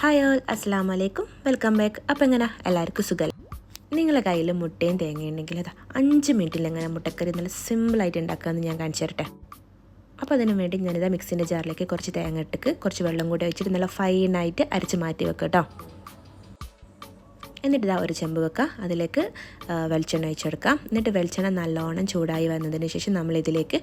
Hi all അസ്സാം വലൈക്കും welcome back അപ്പം എങ്ങനെ? എല്ലാവർക്കും സുഖം നിങ്ങളുടെ കയ്യിൽ മുട്ടയും തേങ്ങയും ഉണ്ടെങ്കിൽ അത് അഞ്ച് മിനിറ്റിൽ എങ്ങനെ മുട്ടക്കറി നല്ല സിമ്പിളായിട്ട് ഉണ്ടാക്കാമെന്ന് ഞാൻ കാണിച്ചു തരട്ടെ. അപ്പോൾ അതിന് വേണ്ടി ഞാനിതാ മിക്സിന്റെ ജാറിലേക്ക് കുറച്ച് തേങ്ങ ഇട്ടിട്ട് കുറച്ച് വെള്ളം കൂടി വെച്ചിട്ട് നല്ല ഫൈനായിട്ട് അരച്ച് മാറ്റി വെക്കാം കേട്ടോ എന്നിട്ട് ഇതാ ഒരു ചെമ്പ് വെക്കുക അതിലേക്ക് വെളിച്ചെണ്ണ ഒഴിച്ചെടുക്കാം. എന്നിട്ട് വെളിച്ചെണ്ണ നല്ലോണം ചൂടായി വന്നതിന് ശേഷം നമ്മളിതിലേക്ക്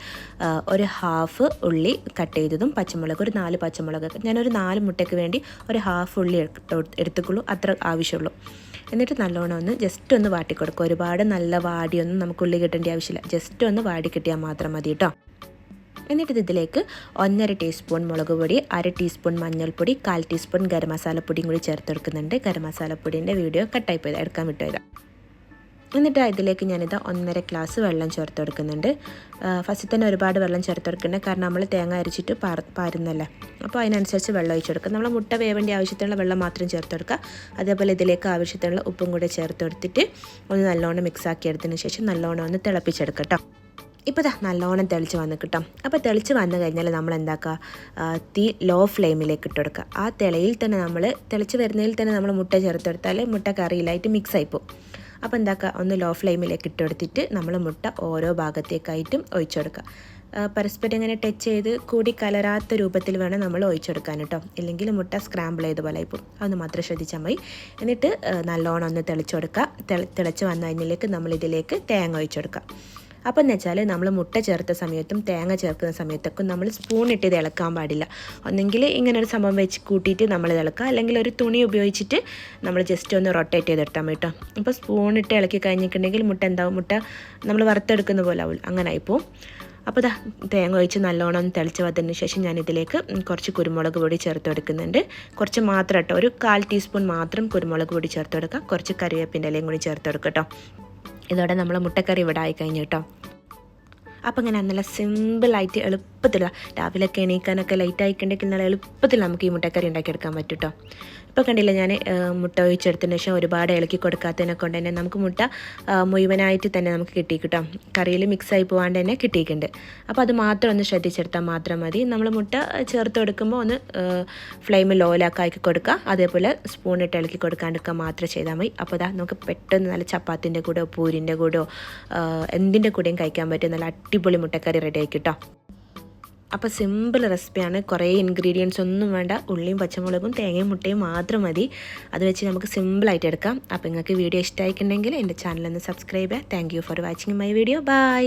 ഒരു ഹാഫ് ഉള്ളി കട്ട് ചെയ്തതും പച്ചമുളക് ഒരു നാല് പച്ചമുളക്. ഞാനൊരു നാല് മുട്ടയ്ക്ക് വേണ്ടി ഒരു ഹാഫ് ഉള്ളി എടുത്ത് എടുത്തുക്കുള്ളൂ. അത്ര ആവശ്യമുള്ളൂ. എന്നിട്ട് നല്ലോണം ഒന്ന് ജസ്റ്റ് ഒന്ന് വാട്ടിക്കൊടുക്കുക. ഒരുപാട് നല്ല വാടിയൊന്നും നമുക്ക് ഉള്ളി കിട്ടേണ്ട ആവശ്യമില്ല. ജസ്റ്റ് ഒന്ന് വാടി കിട്ടിയാൽ മാത്രം മതി കേട്ടോ. എന്നിട്ട് ഇത് ഇതിലേക്ക് ഒന്നര ടീസ്പൂൺ മുളക് പൊടി അര ടീസ്പൂൺ മഞ്ഞൾപ്പൊടി കാൽ ടീസ്പൂൺ ഗരം മസാലപ്പൊടിയും കൂടി ചേർത്തെടുക്കുന്നുണ്ട്. ഗരം മസാലപ്പൊടിന്റെ വീഡിയോ കട്ടായി പോയത് എടുക്കാൻ വിട്ടുപോയത് എന്നിട്ട് ഇതിലേക്ക് ഞാനിത് ഒന്നര ഗ്ലാസ് വെള്ളം ചേർത്ത് കൊടുക്കുന്നുണ്ട് ഫസ്റ്റ് തന്നെ ഒരുപാട് വെള്ളം ചേർത്ത് കൊടുക്കണ്ടേ കാരണം നമ്മൾ തേങ്ങ അരച്ചിട്ട് പാർ പാരുന്നല്ലേ. അപ്പോൾ അതിനനുസരിച്ച് വെള്ളം ഒഴിച്ച് കൊടുക്കുക നമ്മൾ മുട്ട വേവേണ്ട ആവശ്യത്തിനുള്ള വെള്ളം മാത്രം ചേർത്ത് കൊടുക്കുക അതേപോലെ ഇതിലേക്ക് ആവശ്യത്തിനുള്ള ഉപ്പും കൂടെ ചേർത്ത് കൊടുത്തിട്ട് ഒന്ന് നല്ലോണം മിക്സ് ആക്കി എടുത്തതിന് ശേഷം നല്ലോണം ഒന്ന് തിളപ്പിച്ചെടുക്കുക കേട്ടോ ഇപ്പോൾ ഇതാ നല്ലോണം തെളിച്ച് വന്ന് കിട്ടും. അപ്പോൾ തെളിച്ച് വന്നു കഴിഞ്ഞാൽ നമ്മൾ എന്താക്കുക തീ ലോ ഫ്ലെയിമിലേക്ക് ഇട്ട് കൊടുക്കുക ആ തിളയിൽ തന്നെ നമ്മൾ തിളച്ച് വരുന്നതിൽ തന്നെ നമ്മൾ മുട്ട ചേർത്തെടുത്താൽ മുട്ട കറിയിലായിട്ട് മിക്സ് ആയിപ്പോവും. അപ്പോൾ എന്താക്കുക ഒന്ന് ലോ ഫ്ലെയിമിലേക്ക് ഇട്ടെടുത്തിട്ട് നമ്മൾ മുട്ട ഓരോ ഭാഗത്തേക്കായിട്ടും ഒഴിച്ചു കൊടുക്കുക പരസ്പരം ഇങ്ങനെ ടച്ച് ചെയ്ത് കൂടി കലരാത്ത രൂപത്തിൽ വേണം നമ്മൾ ഒഴിച്ചെടുക്കാൻ കേട്ടോ. ഇല്ലെങ്കിൽ മുട്ട സ്ക്രാമ്പിൾ ചെയ്ത് പോലെ ഇപ്പോൾ അതൊന്ന് മാത്രം ശ്രദ്ധിച്ചാൽ മതി. എന്നിട്ട് നല്ലോണം ഒന്ന് തെളിച്ച് കൊടുക്കുക തെളി തിളച്ച് വന്നു കഴിഞ്ഞിലേക്ക് നമ്മൾ ഇതിലേക്ക് തേങ്ങ ഒഴിച്ചെടുക്കുക അപ്പം എന്ന് വെച്ചാൽ നമ്മൾ മുട്ട ചേർത്ത സമയത്തും തേങ്ങ ചേർക്കുന്ന സമയത്തൊക്കെ നമ്മൾ സ്പൂൺ ഇട്ട് ഇത് ഇളക്കാൻ പാടില്ല. ഒന്നെങ്കിൽ ഇങ്ങനെ ഒരു സംഭവം വെച്ച് കൂട്ടിയിട്ട് നമ്മൾ ഇളക്കുക. അല്ലെങ്കിൽ ഒരു തുണി ഉപയോഗിച്ചിട്ട് നമ്മൾ ജസ്റ്റ് ഒന്ന് റൊട്ടേറ്റ് ചെയ്തെടുത്താൽ കേട്ടോ അപ്പോൾ സ്പൂൺ ഇട്ട് ഇളക്കി കഴിഞ്ഞിട്ടുണ്ടെങ്കിൽ മുട്ട എന്താവും? മുട്ട നമ്മൾ വറുത്തെടുക്കുന്ന പോലെ ആവും. അങ്ങനെ ആയിപ്പോവും. അപ്പോൾ ഇതാ തേങ്ങ ഒഴിച്ച് നല്ലോണം തിളച്ച് വന്നതിന് ശേഷം ഞാൻ ഇതിലേക്ക് കുറച്ച് കുരുമുളക് പൊടി ചേർത്ത് കൊടുക്കുന്നുണ്ട്. കുറച്ച് മാത്രം കേട്ടോ ഒരു കാൽ ടീസ്പൂൺ മാത്രം കുരുമുളക് പൊടി ചേർത്ത് കൊടുക്കുക. കുറച്ച് കറിവേപ്പിന്റെ ഇലയും കൂടി ചേർത്ത് കൊടുക്കുക കേട്ടോ ഇതോടെ നമ്മൾ മുട്ടക്കറി ഇവിടെ ആയി കഴിഞ്ഞു കേട്ടോ. അപ്പം ഇങ്ങനെ നല്ല സിമ്പിളായിട്ട് എളുപ്പത്തിൽ രാവിലെയൊക്കെ എണീക്കാനൊക്കെ ലൈറ്റ് ആയിക്കുണ്ടെങ്കിൽ നല്ല എളുപ്പത്തിൽ നമുക്ക് ഈ മുട്ടക്കറി ഉണ്ടാക്കിയെടുക്കാൻ പറ്റും കേട്ടോ ഇപ്പോൾ കണ്ടില്ല ഞാൻ മുട്ട ഒഴിച്ചെടുത്തതിന് ശേഷം ഒരുപാട് ഇളക്കി കൊടുക്കാത്തതിനെ കൊണ്ട് തന്നെ നമുക്ക് മുട്ട മുഴുവനായിട്ട് തന്നെ നമുക്ക് കിട്ടി കിട്ടോ കറിയിൽ മിക്സ് ആയി പോകാണ്ട് തന്നെ കിട്ടിയിട്ടുണ്ട് അപ്പോൾ അത് മാത്രം ഒന്ന് ശ്രദ്ധിച്ചെടുത്താൽ മാത്രം മതി. നമ്മൾ മുട്ട ചേർത്ത് കൊടുക്കുമ്പോൾ ഒന്ന് ഫ്ലെയിം ലോലാക്കി കൊടുക്കുക. അതേപോലെ സ്പൂൺ ഇട്ട് ഇളക്കി കൊടുക്കാണ്ടിരിക്കുക മാത്രം ചെയ്താൽ മതി. അപ്പോൾ അതാ നമുക്ക് പെട്ടെന്ന് നല്ല ചപ്പാത്തിന്റെ കൂടെ പൂരിന്റെ കൂടെ എന്തിന്റെ കൂടെയും കഴിക്കാൻ പറ്റും. നല്ല അടിപൊളി മുട്ടക്കറി റെഡി ആക്കി കേട്ടോ അപ്പോൾ സിമ്പിൾ റെസിപ്പിയാണ് കുറേ ഇൻഗ്രീഡിയൻസ് ഒന്നും വേണ്ട. ഉള്ളിയും പച്ചമുളകും തേങ്ങയും മുട്ടയും മാത്രം മതി. അത് വെച്ച് നമുക്ക് സിമ്പിളായിട്ട് എടുക്കാം. അപ്പോൾ നിങ്ങൾക്ക് വീഡിയോ ഇഷ്ടമായിട്ടുണ്ടെങ്കിൽ എന്റെ ചാനലൊന്ന് സബ്സ്ക്രൈബ് ചെയ്യുക thank for watching my video bye